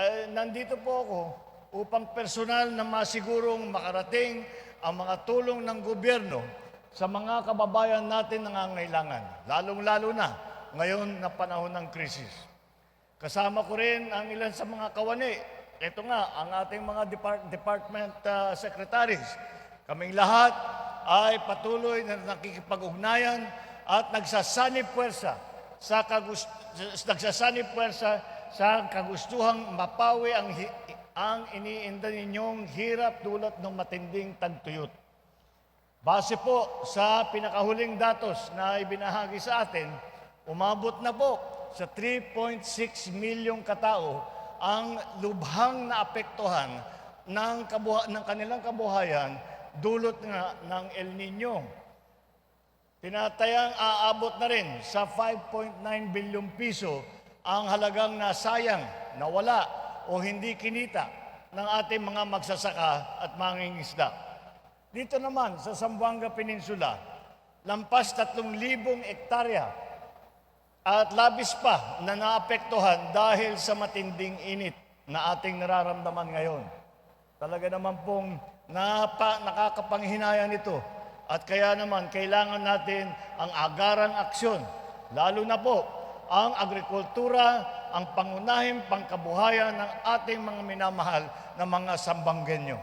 ay nandito po ako upang personal na masigurong makarating ang mga tulong ng gobyerno sa mga kababayan natin nangangailangan, lalong-lalo na ngayon na panahon ng krisis. Kasama ko rin ang ilan sa mga kawani. Ito nga, ang ating mga depart- department uh, secretaries. Kaming lahat ay patuloy na nakikipag-ugnayan at nagsasani puwersa sa kagus- nagsasani puwersa sa kagustuhang mapawi ang, ang iniinda ninyong hirap dulot ng matinding tagtuyot. Base po sa pinakahuling datos na ibinahagi sa atin, umabot na po sa 3.6 milyong katao ang lubhang naapektuhan ng, kabuha- ng kanilang kabuhayan dulot nga ng El Nino. Tinatayang aabot na rin sa 5.9 bilyong piso ang halagang nasayang, nawala o hindi kinita ng ating mga magsasaka at mangingisda. Dito naman sa Zamboanga Peninsula, lampas 3,000 ektarya at labis pa na naapektuhan dahil sa matinding init na ating nararamdaman ngayon. Talaga naman pong napa, nakakapanghinayang ito. At kaya naman, kailangan natin ang agarang aksyon. Lalo na po, ang agrikultura, ang pangunahing pangkabuhayan ng ating mga minamahal na mga sambanggenyo.